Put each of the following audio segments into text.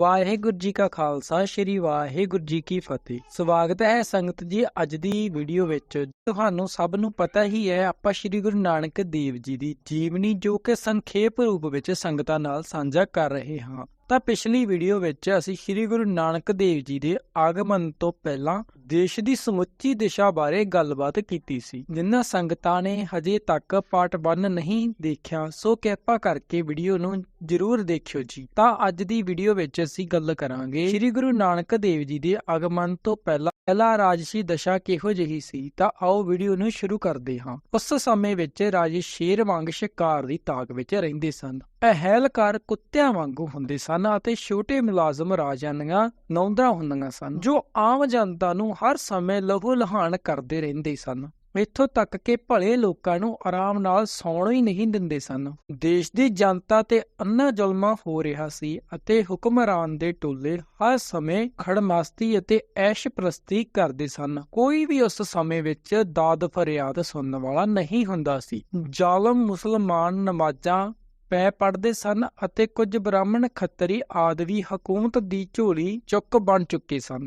ਵਾਹਿਗੁਰੂ ਜੀ ਕਾ ਖਾਲਸਾ, ਸ੍ਰੀ ਵਾਹਿਗੁਰੂ ਜੀ ਕੀ ਫਤਿਹ। ਸਵਾਗਤ ਹੈ ਸੰਗਤ ਜੀ ਅੱਜ ਦੀ ਵੀਡੀਓ ਵਿੱਚ। ਤੁਹਾਨੂੰ ਸਭ ਨੂੰ ਪਤਾ ਹੀ ਹੈ, ਆਪਾਂ ਸ੍ਰੀ ਗੁਰੂ ਨਾਨਕ ਦੇਵ ਜੀ ਦੀ ਜੀਵਨੀ ਜੋ ਕਿ ਸੰਖੇਪ ਰੂਪ ਵਿੱਚ ਸੰਗਤਾਂ ਨਾਲ ਸਾਂਝਾ ਕਰ ਰਹੇ ਹਾਂ। ਤਾਂ ਪਿਛਲੀ ਵੀਡੀਓ ਵਿੱਚ ਅਸੀਂ ਸ੍ਰੀ ਗੁਰੂ ਨਾਨਕ ਦੇਵ ਜੀ ਦੇ ਆਗਮਨ ਤੋਂ ਪਹਿਲਾਂ ਦੇਸ਼ ਦੀ ਸਮੁੱਚੀ ਦਿਸ਼ਾ ਬਾਰੇ ਗੱਲਬਾਤ ਕੀਤੀ ਸੀ, ਜਿਨ੍ਹਾਂ ਸੰਗਤਾਂ ਨੇ ਹਜੇ ਤੱਕ ਪਾਰਟ 1 ਨਹੀਂ ਦੇਖਿਆ, ਸੋ ਕਿਰਪਾ ਕਰਕੇ ਵੀਡੀਓ ਨੂੰ ਜਰੂਰ ਦੇਖਿਓ ਜੀ। ਤਾਂ ਅੱਜ ਦੀ ਵੀਡੀਓ ਵਿੱਚ ਅਸੀਂ ਗੱਲ ਕਰਾਂਗੇ ਸ੍ਰੀ ਗੁਰੂ ਨਾਨਕ ਦੇਵ ਜੀ ਦੇ ਆਗਮਨ ਤੋਂ ਪਹਿਲਾਂ ਪਹਿਲਾਂ ਰਾਜਸੀ ਦਸ਼ਾ ਕਿਹੋ ਜਿਹੀ ਸੀ, ਤਾਂ ਆਓ ਵੀਡੀਓ ਨੂੰ ਸ਼ੁਰੂ ਕਰਦੇ ਹਾਂ। ਉਸ ਸਮੇਂ ਵਿੱਚ ਰਾਜੇ ਸ਼ੇਰ ਵਾਂਗ ਸ਼ਿਕਾਰ ਦੀ ਤਾਕ ਵਿੱਚ ਰਹਿੰਦੇ ਸਨ। ਅਹਿਲਕਾਰ ਕੁੱਤਿਆਂ ਵਾਂਗੂ ਹੁੰਦੇ ਸਨ ਅਤੇ ਛੋਟੇ ਮੁਲਾਜ਼ਮ ਰਾਜਾਨੀਆਂ ਨੌਂਦਰਾਂ ਹੁੰਦੀਆਂ ਸਨ, ਜੋ ਆਮ ਜਨਤਾ ਨੂੰ ਹਰ ਸਮੇਂ ਲਹੂ ਲਹਾਨ ਕਰਦੇ ਰਹਿੰਦੇ ਸਨ। ਇੱਥੋਂ ਤੱਕ ਕਿ ਭਲੇ ਲੋਕਾਂ ਨੂੰ ਆਰਾਮ ਨਾਲ ਸੌਣ ਹੀ ਨਹੀਂ ਦਿੰਦੇ ਸਨ। ਦੇਸ਼ ਦੀ ਜਨਤਾ ਤੇ ਅੰਨਾ ਜ਼ੁਲਮਾਂ ਹੋ ਰਿਹਾ ਸੀ ਅਤੇ ਹੁਕਮਰਾਨ ਦੇ ਟੋਲੇ ਹਰ ਸਮੇਂ ਖੜਮਾਸਤੀ ਅਤੇ ਐਸ਼ਪ੍ਰਸਤੀ ਕਰਦੇ ਸਨ। ਕੋਈ ਵੀ ਉਸ ਸਮੇਂ ਵਿੱਚ ਦਾਦ ਫਰਿਆਦ ਸੁਣਨ ਵਾਲਾ ਨਹੀਂ ਹੁੰਦਾ ਸੀ। ਜ਼ਾਲਮ ਮੁਸਲਮਾਨ ਨਮਾਜ਼ਾਂ ਪੈ ਪੜਦੇ ਸਨ ਅਤੇ ਕੁਝ ਬ੍ਰਾਹਮਣ ਖੱਤਰੀ ਆਦਿ ਹਕੂਮਤ ਦੀ ਝੋਲੀ ਚੁੱਕ ਬਣ ਚੁੱਕੇ ਸਨ।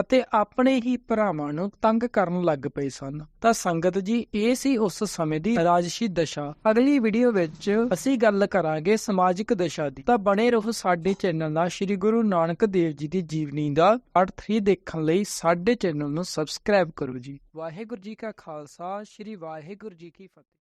ਅਤੇ ਆਪਣੇ ਹੀ ਭਰਾਵਾਂ ਨੂੰ ਤੰਗ ਕਰਨ ਲੱਗ ਪਏ ਸਨ। ਤਾਂ ਸੰਗਤ ਜੀ, ਇਹ ਸੀ ਉਸ ਸਮੇਂ ਦੀ ਰਾਜਸੀ ਦਸ਼ਾ। ਅਗਲੀ ਵੀਡੀਓ ਵਿੱਚ ਅਸੀਂ ਗੱਲ ਕਰਾਂਗੇ ਸਮਾਜਿਕ ਦਸ਼ਾ ਦੀ। ਤਾਂ ਬਣੇ ਰਹੋ ਸਾਡੇ ਚੈਨਲ ਨਾਲ। ਸ੍ਰੀ ਗੁਰੂ ਨਾਨਕ ਦੇਵ ਜੀ ਦੀ ਜੀਵਨੀ ਦਾ ਪਾਰਟ 3 ਦੇਖਣ ਲਈ ਸਾਡੇ ਚੈਨਲ ਨੂੰ ਸਬਸਕ੍ਰਾਈਬ ਕਰੋ ਜੀ। ਵਾਹਿਗੁਰੂ ਜੀ ਕਾ ਖਾਲਸਾ। ਸ੍ਰੀ ਵਾਹਿਗੁਰੂ ਜੀ ਕੀ ਫਤਿਹ।